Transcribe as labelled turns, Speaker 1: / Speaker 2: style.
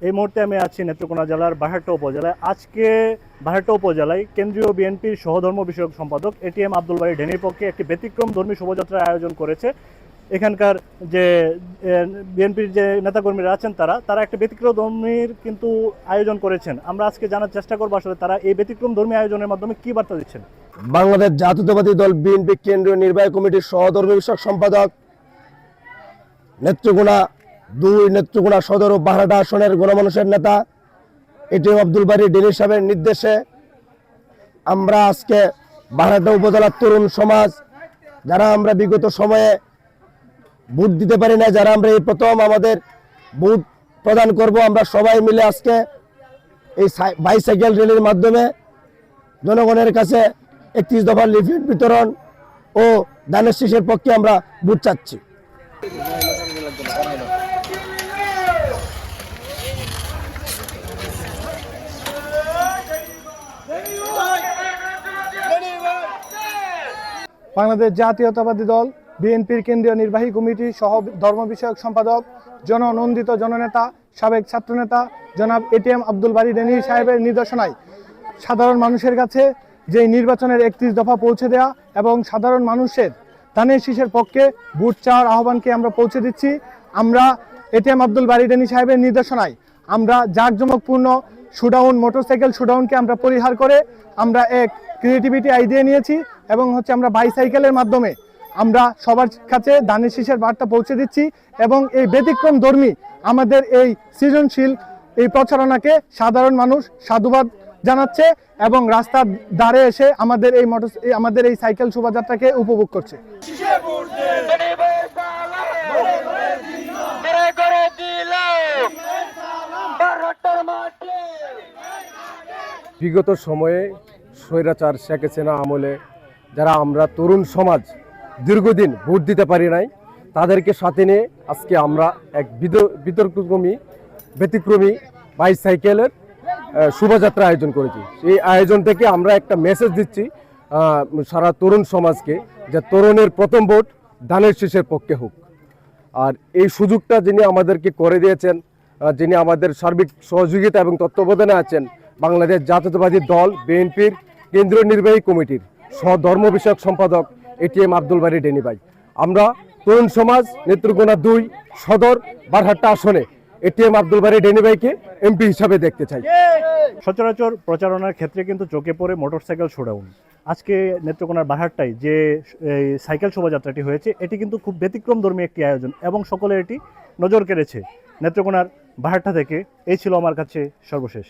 Speaker 1: এই মুহূর্তে আমি আছি নেত্রকোনা জেলার বাহাট্টা উপজেলায়। আজকে বাহাট্টা উপজেলায় কেন্দ্রীয় বিএনপির সহধর্ম বিষয়ক সম্পাদক এটিএম আব্দুল বাড়ি ডেনির পক্ষে একটি ব্যতিক্রম ধর্মী শোভাযাত্রার আয়োজন করেছে। এখানকার যে বিএনপির যে নেতাকর্মীরা আছেন তারা তারা একটা ব্যতিক্রম ধর্মীর কিন্তু আয়োজন করেছেন। আমরা আজকে জানার চেষ্টা করব আসলে তারা এই ব্যতিক্রম ধর্মী আয়োজনের মাধ্যমে কি বার্তা দিচ্ছেন?
Speaker 2: বাংলাদেশ জাতীয়তাবাদী দল বিএনপি কেন্দ্রীয় নির্বাহী কমিটির সহধর্মী বিষয়ক সম্পাদক নেত্রকোনা দুই নেত্রকোনা সদর ও বাহারাটা আসনের গণমানুষের নেতা, এটিএম আব্দুল বাড়ি ডেনি সাহেবের নির্দেশে আমরা আজকে বাহারাটা উপজেলার তরুণ সমাজ, যারা আমরা বিগত সময়ে ভোট দিতে পারি না যারা আমরা এই প্রথম আমাদের ভোট প্রদান করব, আমরা সবাই মিলে আজকে এই বাইসাইকেল র্যালির মাধ্যমে জনগণের কাছে একত্রিশ দফা লিফলেট বিতরণ ও দানের শীষের পক্ষে আমরা ভোট চাচ্ছি।
Speaker 3: বাংলাদেশ জাতীয়তাবাদী দল, বিএনপির কেন্দ্রীয় নির্বাহী কমিটি সহ ধর্ম বিষয়ক সম্পাদক, জননন্দিত জননেতা, সাবেক ছাত্রনেতা জনাব এটিএম আব্দুল বাড়ি ডেনি সাহেবের নির্দেশনায় সাধারণ মানুষের কাছে যে নির্বাচনের একত্রিশ দফা পৌঁছে দেওয়া এবং সাধারণ মানুষের ধানের শীষের পক্ষে ভোট চাওয়ার আহ্বানকে আমরা পৌঁছে দিচ্ছি, আমরা এটিএম আব্দুল বাড়ি ডেনি সাহেবের নির্দেশনায় আমরা জাঁকজমকপূর্ণ শুডাউন মোটরসাইকেল শুডাউনকে আমরা পরিহার করে আমরা এক ক্রিয়েটিভিটি আইডিয়া নিয়েছি এবং হচ্ছে আমরা বাইসাইকেলের মাধ্যমে আমরা সবার কাছে ধানের শীষের বার্তা পৌঁছে দিচ্ছি এবং এই ব্যতিক্রম ধর্মী আমাদের এই সৃজনশীল এই প্রচারণাকে সাধারণ মানুষ সাধুবাদ জানাচ্ছে এবং রাস্তার ধারে এসে আমাদের এই মোটর, আমাদের এই সাইকেল শোভাযাত্রাকে উপভোগ করছে।
Speaker 4: করে করে
Speaker 5: বিগত সময়ে স্বৈরাচার শেখ হাসিনা আমলে যারা আমরা তরুণ সমাজ দীর্ঘদিন ভোট দিতে পারি নাই, তাদেরকে সাথে নিয়ে আজকে আমরা এক বিতর্কক্রমী, ব্যতিক্রমী বাইসাইকেলের শোভাযাত্রা আয়োজন করেছি। এই আয়োজন থেকে আমরা একটা মেসেজ দিচ্ছি সারা তরুণ সমাজকে যে তরুণের প্রথম ভোট ধানের শীষের পক্ষে হোক। আর এই সুযোগটা যিনি আমাদেরকে করে দিয়েছেন যিনি আমাদের সার্বিক সহযোগিতা এবং তত্ত্বাবধানে আছেন বাংলাদেশ জাতীয়তাবাদী দল, বিএনপির কেন্দ্রীয় নির্বাহী কমিটির সহধর্ম বিষয়ক সম্পাদক এটিএম আব্দুল বাড়ি ডেনি ভাই। আমরা তরুণ সমাজ নেত্রকোনা দুই সদর বারহাট্টা আসনে এটিএম আব্দুল বাড়ি ডেনি ভাইকে এমপি হিসাবে দেখতে চাই।
Speaker 1: সচরাচর প্রচারণার ক্ষেত্রে কিন্তু চোখে পড়ে মোটরসাইকেল শোডাউন। আজকে নেত্রকোনার বাহারটাই যে সাইকেল শোভাযাত্রাটি হয়েছে, এটি কিন্তু খুব ব্যতিক্রম ধর্মী একটি আয়োজন এবং সকলে এটি নজর কেড়েছে। নেত্রকোনার বাহারটা থেকে, এই ছিল আমার কাছে সর্বশেষ।